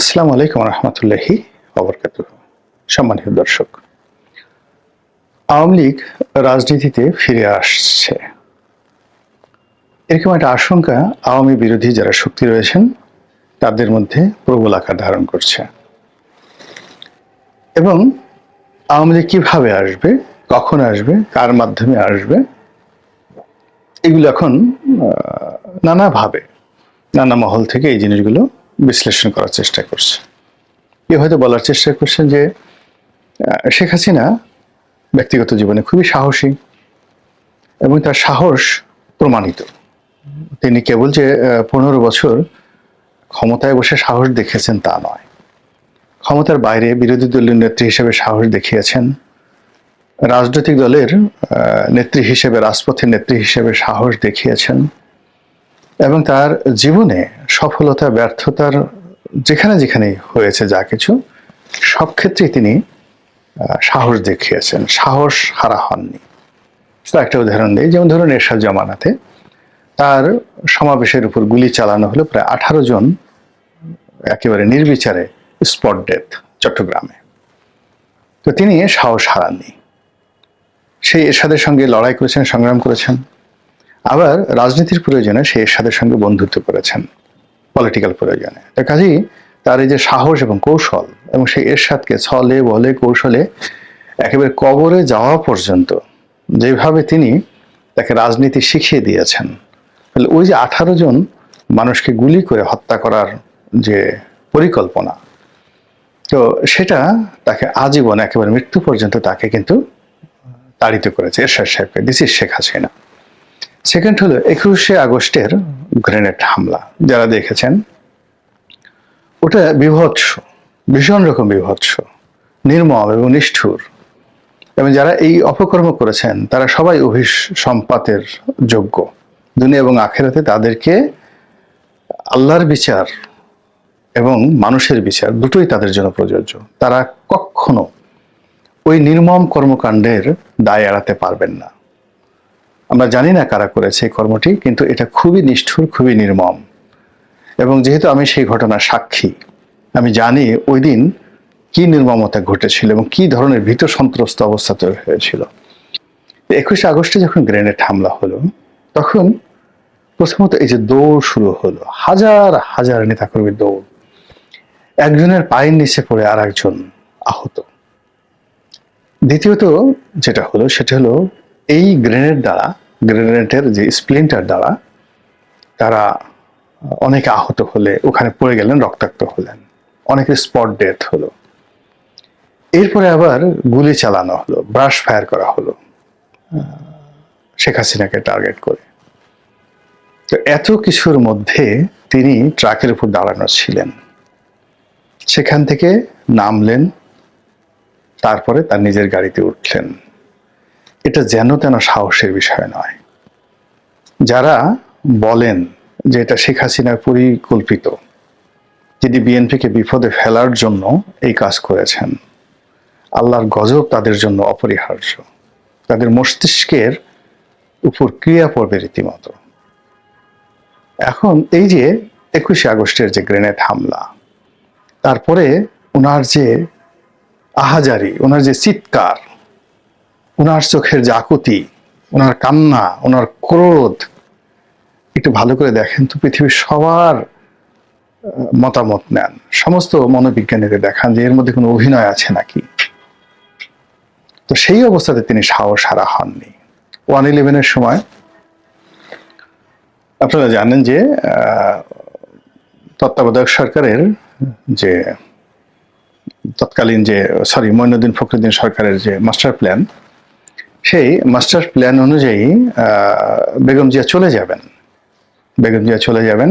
আসসালামু আলাইকুম রহমতুল্লাহি অবরকাত সম্মানিত দর্শক, আওয়ামী লীগ রাজনীতিতে ফিরে আসছে। এরকম একটা আশঙ্কা আওয়ামী বিরোধী যারা শক্তি রয়েছেন, তাদের মধ্যে প্রবল আকার ধারণ করছে। এবং আওয়ামী লীগ কীভাবে আসবে, কখন আসবে, কার মাধ্যমে আসবে, এগুলো এখন নানাভাবে, নানা মহল থেকে এই জিনিসগুলো বিশ্লেষণ করার চেষ্টা করছে। কেউ হয়তো বলার চেষ্টা করছেন যে শেখ হাসিনা ব্যক্তিগত জীবনে খুবই সাহসী এবং তার সাহস প্রমাণিত। তিনি কেবল যে পনেরো বছর ক্ষমতায় বসে সাহস দেখিয়েছেন তা নয়। ক্ষমতার বাইরে বিরোধী দলীয় নেত্রী হিসেবে সাহস দেখিয়েছেন। রাজনৈতিক দলের নেত্রী হিসেবে, রাজপথের নেত্রী হিসেবে সাহস দেখিয়েছেন। এবং তার জীবনে সফলতা, ব্যর্থতার যেখানে যেখানে হয়েছে যা কিছু, সব ক্ষেত্রেই তিনি সাহস দেখিয়েছেন। সাহস হারা হননি। একটা উদাহরণ দিই। যেমন ধরুন এরশাদ জামানাতে তার সমাবেশের উপর গুলি চালানো হলো প্রায় আঠারো জন, একেবারে নির্বিচারে স্পট ডেথ চট্টগ্রামে। তো তিনি সাহস হারাননি। সেই এরশাদের সঙ্গে লড়াই করেছেন, সংগ্রাম করেছেন। আবার রাজনীতির প্রয়োজনে সে এরশাদের সঙ্গে বন্ধুত্ব করেছেন পলিটিক্যাল প্রয়োজনে। কাজেই তার এই যে সাহস এবং কৌশল এবং সেই এরশাদকে ছলে, বলে, কৌশলে একেবারে কবরে যাওয়া পর্যন্ত যেভাবে তিনি তাকে রাজনীতি শিখিয়ে দিয়েছেন, তাহলে ওই যে আঠারো জন মানুষকে গুলি করে হত্যা করার যে পরিকল্পনা, তো সেটা তাকে আজীবন একেবারে মৃত্যু পর্যন্ত তাকে কিন্তু তাড়িত করেছে এরশাদ সাহেবকে। দিস শেখ হাসিনা সেকেন্ড হলো একুশে আগস্টের গ্রেনেড হামলা, যারা দেখেছেন। ওটা বিভৎস, ভীষণ রকম বিভৎস, নির্মম এবং নিষ্ঠুর। এবং যারা এই অপকর্ম করেছেন, তারা সবাই অভিস সম্পাতের যোগ্য। দুনিয়া এবং আখেরাতে তাদেরকে আল্লাহর বিচার এবং মানুষের বিচার দুটোই তাদের জন্য প্রযোজ্য। তারা কখনো ওই নির্মম কর্মকাণ্ডের দায় এড়াতে পারবেন না। আমরা জানি না কারা করেছে এই কর্মটি, কিন্তু এটা খুবই নিষ্ঠুর, খুবই নির্মম। এবং যেহেতু আমি সেই ঘটনার সাক্ষী, আমি জানি ওই দিন কি নির্মমতা ঘটেছিল এবং কি ধরনের ভীত সন্ত্রস্ত অবস্থা তৈরি হয়েছিল। একুশে আগস্টে যখন গ্রেনেড হামলা হলো, তখন প্রথমত এই যে দৌড় শুরু হলো, হাজার হাজার নেতাকর্মীর দৌড়। একজনের পায়ের নিচে পড়ে আর একজন আহত। দ্বিতীয়ত যেটা হলো, সেটা হলো এই গ্রেনেড দ্বারা গ্রেনেডের যে স্প্লিন্টার দ্বারা, তারা অনেকে আহত হলে ওখানে পড়ে গেলেন, রক্তাক্ত হলেন। অনেকের স্পট ডেথ হলো। এরপরে আবার গুলি চালানো হলো ব্রাশ ফায়ার করা হলো শেখ হাসিনাকে টার্গেট করে। তো এত কিছুর মধ্যে তিনি ট্রাকের উপর দাঁড়ানো ছিলেন। সেখান থেকে নামলেন, তারপরে তার নিজের গাড়িতে উঠলেন। এটা যেন তেন সাহসের বিষয় নয়। যারা বলেন যে এটা শেখ হাসিনার পরিকল্পিত, যিনি বিএনপিকে বিপদে ফেলার জন্য এই কাজ করেছেন, আল্লাহর গজব তাদের জন্য অপরিহার্য। তাদের মস্তিষ্কের উপর ক্রিয়া পড়বে রীতিমতো। এখন এই যে একুশে আগস্টের যে গ্রেনেড হামলা, তারপরে ওনার যে আহাজারি, ওনার যে চিৎকার ওনার চোখের জাকুতি ওনার কান্না, ওনার ক্রোধ, একটু ভালো করে দেখেন তো পৃথিবীর সবার মতামত নেন। সমস্ত মনোবিজ্ঞানীদের দেখান যে এর মধ্যে কোনো অভিনয় আছে নাকি। তো সেই অবস্থাতে তিনি সাহস হারা হননি। ওয়ান ইলেভেনের সময় আপনারা জানেন যে তত্ত্বাবধায়ক সরকারের যে, তৎকালীন যে সরি মইনুদ্দিন ফখরুদ্দিন সরকারের যে মাস্টার প্ল্যান সেই মাস্টার প্ল্যান অনুযায়ী বেগম জিয়া চলে যাবেন। বেগম জিয়া চলে যাবেন।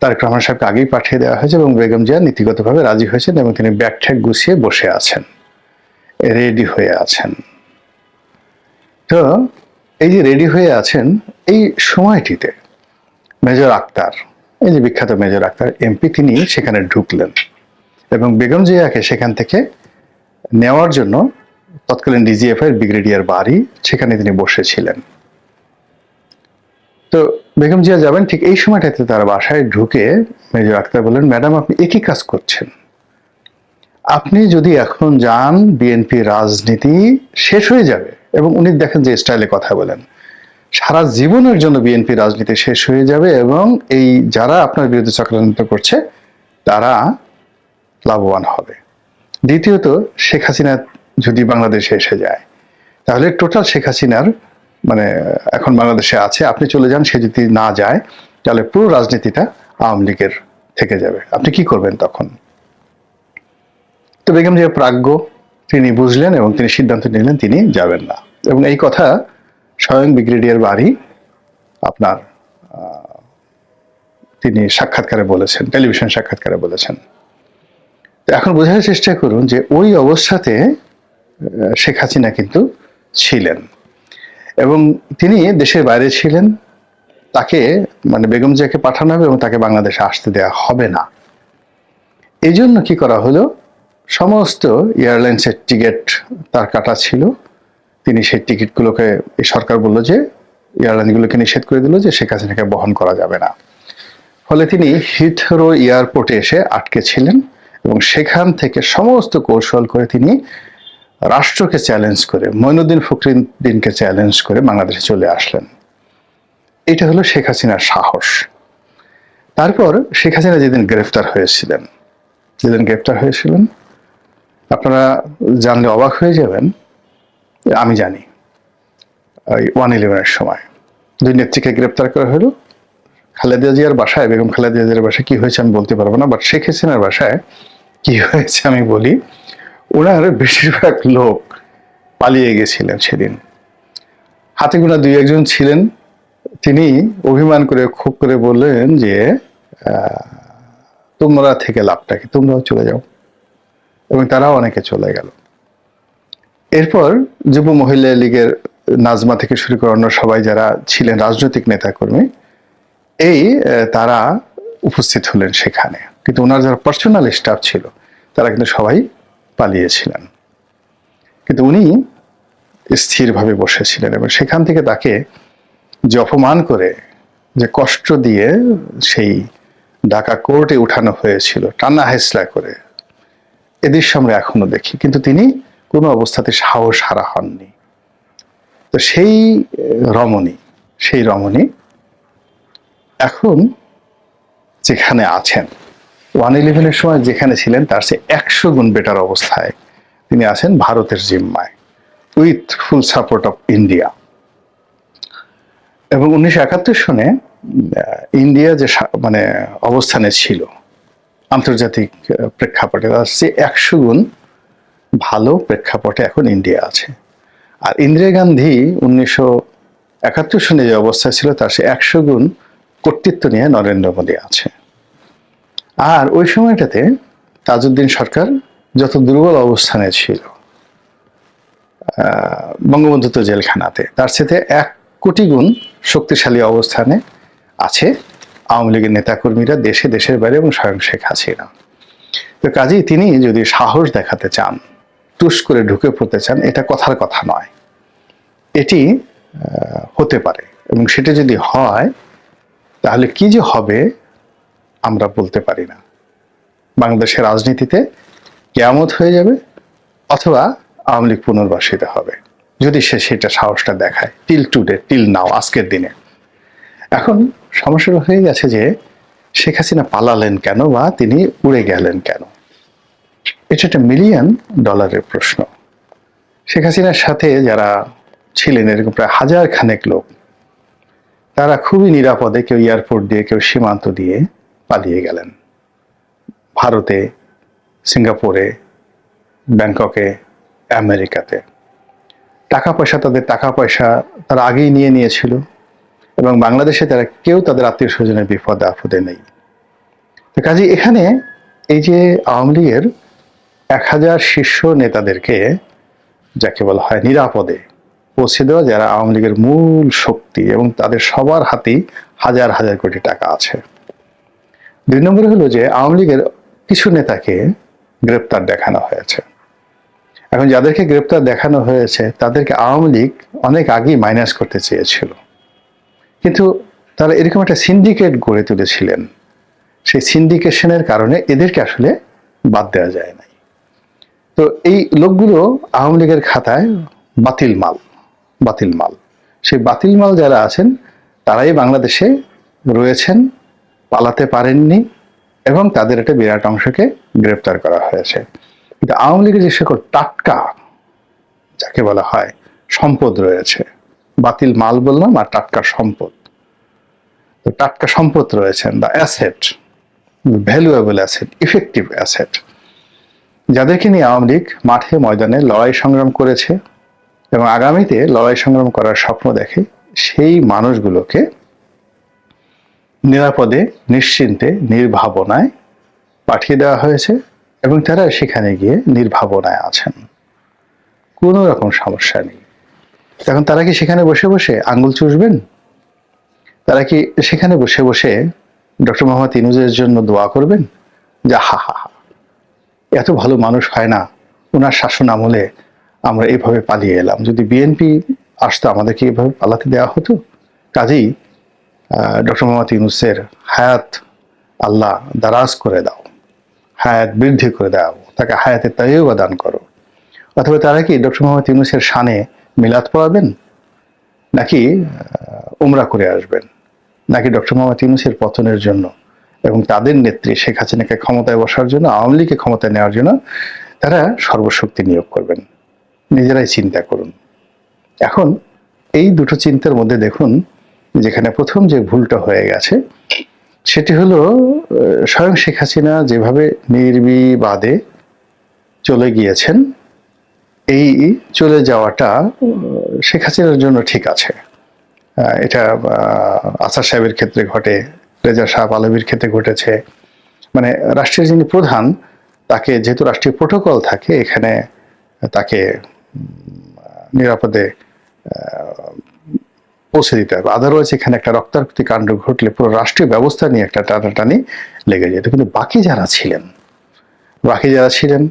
তারেক রহমান সাহেবকে আগেই পাঠিয়ে দেওয়া হয়েছে এবং বেগম জিয়া নীতিগতভাবে রাজি হয়েছেন এবং তিনি ব্যাগ ঠ্যাগ গুছিয়ে বসে আছেন, রেডি হয়ে আছেন। তো এই যে রেডি হয়ে আছেন, এই সময়টিতে মেজর আক্তার, এই যে বিখ্যাত মেজর আক্তার, এমপি তিনি সেখানে ঢুকলেন এবং বেগম জিয়াকে সেখান থেকে নেওয়ার জন্য তৎকালীন ডিজিএফ এর ব্রিগেডিয়ার বাড়ি সেখানে তিনি বসেছিলেন। তো বেগম জিয়া যাবেন, ঠিক এই সময়টাতে তার বাসায় ঢুকে মেজর আক্তার বললেন, ম্যাডাম, আপনি একই কাজ করছেন। আপনি যদি এখন যান, বিএনপি রাজনীতি শেষ হয়ে যাবে। এবং উনি দেখেন যে স্টাইলে কথা বলেন। সারা জীবনের জন্য বিএনপি রাজনীতি শেষ হয়ে যাবে এবং এই যারা আপনার বিরুদ্ধে চক্রান্ত করছে, তারা লাভবান হবে। দ্বিতীয়ত, শেখ হাসিনা যদি বাংলাদেশে এসে যায়। তাহলে টোটাল শেখ হাসিনার মানে এখন বাংলাদেশে আছে, আপনি চলে যান, সে যদি না যায়, তাহলে পুরো রাজনীতিটা আওয়ামী লীগের থেকে যাবে। আপনি কি করবেন তখন? তো বেগম জিয়া প্রাজ্ঞ, তিনি বুঝলেন এবং তিনি সিদ্ধান্ত নিলেন, তিনি যাবেন না। এবং এই কথা স্বয়ং ব্রিগেডিয়ার বাড়ি আপনার তিনি সাক্ষাৎকারে বলেছেন, টেলিভিশন সাক্ষাৎকারে বলেছেন। এখন বোঝার চেষ্টা করুন যে ওই অবস্থাতে শেখ হাসিনা কিন্তু ছিলেন। এবং তিনি দেশের বাইরে ছিলেন, তাকে মানে বেগম জিয়াকে পাঠানো হবে এবং তাকে বাংলাদেশে আসতে দেওয়া হবে না। এই জন্য কি করা হলো? সমস্ত এয়ারলাইন্সের টিকিট তার কাটা ছিল। তিনি সেই টিকিটগুলোকে সরকার বলল যে, এয়ারলাইনগুলোকে নিষেধ করে দিল যে শেখ হাসিনাকে বহন করা যাবে না। ফলে তিনি হিথরো এয়ারপোর্টে এসে আটকে ছিলেন এবং সেখান থেকে সমস্ত কৌশল করে তিনি রাষ্ট্রকে চ্যালেঞ্জ করে, মইনুদ্দিন ফখরুদ্দিনকে চ্যালেঞ্জ করে বাংলাদেশে চলে আসলেন। এটা হলো শেখ হাসিনার সাহস। তারপর শেখ হাসিনা যেদিন গ্রেফতার হয়েছিলেন, যেদিন গ্রেফতার হয়েছিলেন, আপনারা জানলে অবাক হয়ে যাবেন, আমি জানি ওই ওয়ান ইলেভেনের সময়। দুই নেত্রীকে গ্রেপ্তার করা হলো। খালেদা জিয়ার বাসায়, বেগম খালেদা জিয়ার বাসায় কি হয়েছে আমি বলতে পারব না বাট শেখ হাসিনার বাসায় কি হয়েছে আমি বলি ওনার বেশিরভাগ লোক পালিয়ে গেছিলেন সেদিন। হাতে গোনা দুই একজন ছিলেন। তিনি অভিমান করে খুব করে বললেন যে তোমরা থেকে লাভটা কি? তোমরাও চলে যাও। এবং তারাও অনেকে চলে গেল। এরপর যুব মহিলা লীগের নাজমা থেকে শুরু করে অন্য সবাই যারা ছিলেন, রাজনৈতিক নেতাকর্মী, এই তারা উপস্থিত হলেন সেখানে। কিন্তু ওনার যারা পার্সোনাল স্টাফ ছিল, তারা কিন্তু সবাই পালিয়েছিলেন। কিন্তু উনি স্থিরভাবে বসেছিলেন এবং সেখান থেকে তাকে যে অপমান করে, যে কষ্ট দিয়ে সেই ঢাকা কোর্টে উঠানো হয়েছিল, টানা হেসলা করে, এ দৃশ্য আমরা এখনও দেখি। কিন্তু তিনি কোনো অবস্থাতে সাহস হারা হননি। তো সেই রমণী সেই রমণী এখন যেখানে আছেন ওয়ান ইলেভেনের সময় যেখানে ছিলেন, তার সে একশো গুণ বেটার অবস্থায় তিনি আছেন ভারতের জিম্মায় with full support of India এবং উনিশশো একাত্তর সনে ইন্ডিয়া যে মানে অবস্থানে ছিল, আন্তর্জাতিক প্রেক্ষাপটে, তার সে একশো গুণ ভালো প্রেক্ষাপটে এখন ইন্ডিয়া আছে। আর ইন্দিরা গান্ধী উনিশশো একাত্তর সনে যে অবস্থা ছিল, তার সে একশো গুণ কর্তৃত্ব নিয়ে নরেন্দ্র মোদী আছে। আর ওই সময়টাতে তাজউদ্দিন সরকার যত দুর্বল অবস্থানে ছিল বঙ্গবন্ধু তো জেলখানাতে, তার সাথে এক কোটি গুণ শক্তিশালী অবস্থানে আছে আওয়ামী লীগের নেতাকর্মীরা দেশে, দেশের বাইরে এবং স্বয়ং শেখ হাসিনা। তো কাজেই তিনি যদি সাহস দেখাতে চান, টুস করে ঢুকে পড়তে চান, এটা কথার কথা নয়। এটি হতে পারে এবং সেটা যদি হয়, তাহলে কি যে হবে আমরা বলতে পারি না। বাংলাদেশের রাজনীতিতে কেয়ামত হয়ে যাবে অথবা আওয়ামী লীগ পুনর্বাসিত হবে। যদি সে সেটা সাহসটা দেখায় টিল টুডে টিল নাও আজকের দিনে। এখন সমস্যাটা হয়ে গেছে যে শেখ হাসিনা পালালেন কেন বা তিনি উড়ে গেলেন কেন? এটা একটা মিলিয়ন ডলারের প্রশ্ন। শেখ হাসিনার সাথে যারা ছিলেন, এরকম প্রায় হাজার খানেক লোক, তারা খুবই নিরাপদে কেউ এয়ারপোর্ট দিয়ে, কেউ সীমান্ত দিয়ে পালিয়ে গেলেন। ভারতে, সিঙ্গাপুরে, ব্যাংককে, আমেরিকাতে। টাকা পয়সা তাদের, টাকা পয়সা তারা আগেই নিয়ে নিয়েছিল এবং বাংলাদেশে তারা কেউ তাদের আত্মীয় স্বজনের বিপদে আপদে নেই। কাজে এখানে এই যে আওয়ামী লীগের এক হাজার শীর্ষ নেতাদেরকে যাকে বলা হয় নিরাপদে পৌঁছে দেওয়া, যারা আওয়ামী লীগের মূল শক্তি এবং তাদের সবার হাতেই হাজার হাজার কোটি টাকা আছে। দুই নম্বরে হলো যে আওয়ামী লীগের কিছু নেতাকে গ্রেপ্তার দেখানো হয়েছে। এখন যাদেরকে গ্রেপ্তার দেখানো হয়েছে, তাদেরকে আওয়ামী লীগ অনেক আগেই মাইনাস করতে চেয়েছিল। কিন্তু তারা এরকম একটা সিন্ডিকেট গড়ে তুলেছিলেন। সেই সিন্ডিকেশনের কারণে এদেরকে আসলে বাদ দেওয়া যায় নাই। তো এই লোকগুলো আওয়ামী লীগের খাতায় বাতিল মাল বাতিল মাল। সেই বাতিল মাল যারা আছেন, তারাই বাংলাদেশে রয়েছেন। পালাতে পারেননি এবং তাদের একটা বিরাট অংশকে গ্রেপ্তার করা হয়েছে। কিন্তু আওয়ামী লীগের যে সকল টাটকা, যাকে বলা হয়, সম্পদ রয়েছে, বাতিল মাল বললাম আর টাটকা সম্পদ। তো টাটকা সম্পদ রয়েছেন the asset valuable asset effective asset যাদেরকে নিয়ে আওয়ামী লীগ মাঠে ময়দানে লড়াই সংগ্রাম করেছে এবং আগামীতে লড়াই সংগ্রাম করার স্বপ্ন দেখে সেই মানুষগুলোকে নিরাপদে, নিশ্চিন্তে, নির্ভাবনায় পাঠিয়ে দেওয়া হয়েছে এবং তারা সেখানে গিয়ে নির্ভাবনায় আছেন। কোনো রকম সমস্যা নেই। এখন তারা কি সেখানে বসে বসে আঙ্গুল চুষবেন? তারা কি সেখানে বসে বসে ডক্টর মোহাম্মদ ইনুজের জন্য দোয়া করবেন? যা হা হা হা। এত ভালো মানুষ হয় না, ওনার শাসন আমলে আমরা এভাবে পালিয়ে এলাম। যদি বিএনপি আসতো, আমাদেরকে এভাবে পালাতে দেওয়া হতো? কাজেই ডক্টর মোহাম্মদ ইউনুসের হায়াত আল্লাহ দারাজ করে দাও, হায়াত বৃদ্ধি করে দাও, তাকে হায়াতে তাইবা দান করো। অথবা তারা কি ডক্টর মোহাম্মদ ইউনুসের শানে মিলাদ পড়াবেন, নাকি উমরা করে আসবেন, নাকি ডক্টর মোহাম্মদ ইউনুসের পতনের জন্য এবং তাদের নেত্রী শেখ হাসিনাকে ক্ষমতায় বসার জন্য, আওয়ামী লীগকে ক্ষমতায় নেওয়ার জন্য তারা সর্বশক্তি নিয়োগ করবেন। নিজেরাই চিন্তা করুন। এখন এই দুটো চিন্তার মধ্যে দেখুন যেখানে প্রথম যে ভুলটা হয়ে গেছে, সেটি হলো স্বয়ং শেখ হাসিনা যেভাবে নির্বিবাদে চলে গিয়েছেন, এই চলে যাওয়াটা শেখ হাসিনার জন্য ঠিক আছে। এটা আসার সাহেবের ক্ষেত্রে ঘটে, রেজা শাহ পালবির ক্ষেত্রে ঘটেছে। মানে রাষ্ট্রের যিনি প্রধান, তাকে যেহেতু রাষ্ট্রীয় প্রোটোকল থাকে, এখানে তাকে নিরাপদে পৌঁছে দিতে হবে। আদারওয়াইজ এখানে একটা রক্তারক্তি কাণ্ড ঘটলে পুরো রাষ্ট্রীয় ব্যবস্থা নিয়ে একটা টানাটানি লেগে যেত। কিন্তু বাকি যারা ছিলেন বাকি যারা ছিলেন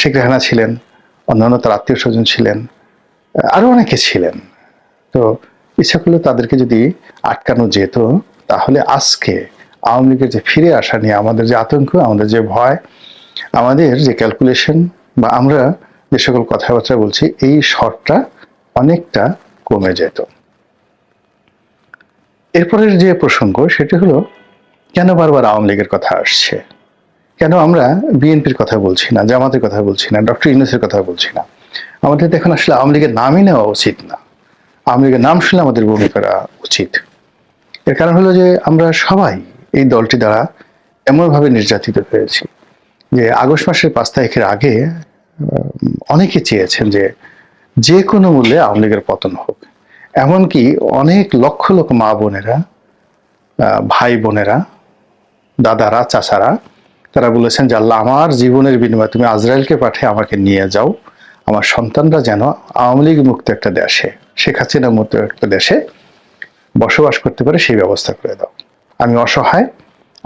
শেখ রেহানা ছিলেন অন্যান্য তার আত্মীয় স্বজন ছিলেন আহ, আরও অনেকে ছিলেন। তো ইচ্ছা করলে তাদেরকে যদি আটকানো যেত তাহলে আজকে আওয়ামী লীগের যে ফিরে আসা নিয়ে আমাদের যে আতঙ্ক আমাদের যে ভয় আমাদের যে ক্যালকুলেশন বা আমরা যে সকল কথাবার্তা বলছি এই শর্টটা অনেকটা কমে যেত। এরপরের যে প্রসঙ্গ, সেটি হলো, কেন বারবার আওয়ামী লীগের কথা আসছে? কেন আমরা বিএনপির কথা বলছি না, জামাতের কথা বলছি না, ডক্টর ইউনুসের কথা বলছি না? আমাদের এখন আসলে আওয়ামী লীগের নামই নেওয়া উচিত না। আওয়ামী লীগের নাম শুনলে আমাদের বমি করা উচিত। এর কারণ হলো যে, আমরা সবাই এই দলটি দ্বারা এমনভাবে নির্যাতিত হয়েছি যে, আগস্ট মাসের পাঁচ তারিখের আগে অনেকে চেয়েছেন যে যে কোনো মূল্যে আওয়ামী লীগের পতন হোক। এমনকি অনেক লক্ষ লক্ষ মা বোনেরা ভাই বোনেরা, দাদারা, চাচারা, তারা বলেছেন যে, আল্লাহ, আমার জীবনের বিনিময়ে তুমি আজরায়েলকে পাঠিয়ে আমাকে নিয়ে যাও। আমার সন্তানরা যেন আওয়ামী লীগ মুক্ত একটা দেশে, শেখ হাসিনা মুক্ত একটা দেশে বসবাস করতে পারে, সেই ব্যবস্থা করে দাও। আমি অসহায়,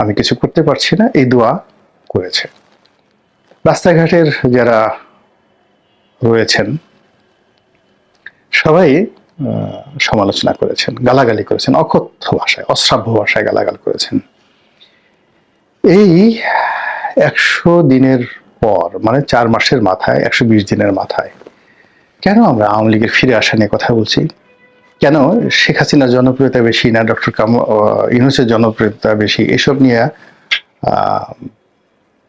আমি কিছু করতে পারছি না, এই দোয়া করেছে। রাস্তাঘাটের যারা রয়েছেন, সবাই সমালোচনা করেছেন, গালাগালি করেছেন, অকথ্য ভাষায়, অশ্রাব্য ভাষায় গালাগাল করেছেন। এই একশো দিনের পর মানে চার মাসের মাথায়, একশো বিশ দিনের মাথায়, কেন আমরা আওয়ামী লীগের ফিরে আসা নিয়ে কথা বলছি? কেন শেখ হাসিনার জনপ্রিয়তা বেশি না ডক্টর কাম ইউনুসের জনপ্রিয়তা বেশি? এসব নিয়ে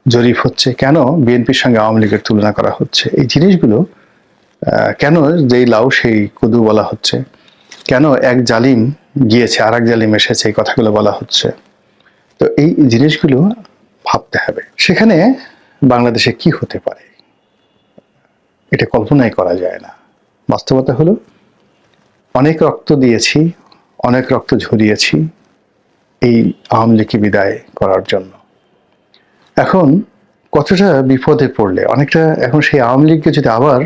জরিপ হচ্ছে। কেন বিএনপির সঙ্গে আওয়ামী লীগের তুলনা করা হচ্ছে? এই জিনিসগুলো কেন যেই লাউ সেই কুদু বলা হচ্ছে? কেন এক জালিম গিয়েছে আর এক জালিম এসেছে, এই কথাগুলো বলা হচ্ছে? তো এই জিনিসগুলো ভাবতে হবে। সেখানে বাংলাদেশে কি হতে পারে? এটা কল্পনাই করা যায় না। বাস্তবতা হলো, অনেক রক্ত দিয়েছি, অনেক রক্ত ঝরিয়েছি এই আওয়ামী লীগকে বিদায় করার জন্য। এখন কতটা বিপদে পড়লে? অনেকটা এখন সেই আওয়ামী লীগকে যদি আবার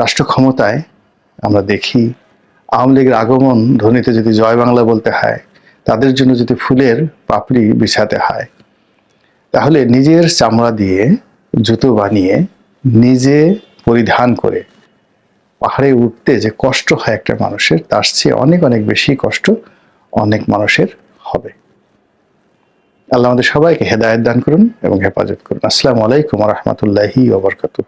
রাষ্ট্র ক্ষমতায় আমরা দেখি আওয়ামী লীগের আগমন, ধ্বনিতে যদি জয় বাংলা বলতে হয়, তাদের জন্য যদি ফুলের পাপড়ি বিছাতে হয়, তাহলে নিজের চামড়া দিয়ে জুতো বানিয়ে নিজে পরিধান করে পাহাড়ে উঠতে যে কষ্ট হয় একটা মানুষের, তার চেয়ে অনেক অনেক বেশি কষ্ট অনেক মানুষের হবে। আল্লাহ আমাদের সবাইকে হেদায়ত দান করুন এবং হেফাজত করুন। আসসালামু আলাইকুম রহমতুল্লাহি ওবরকাতুহ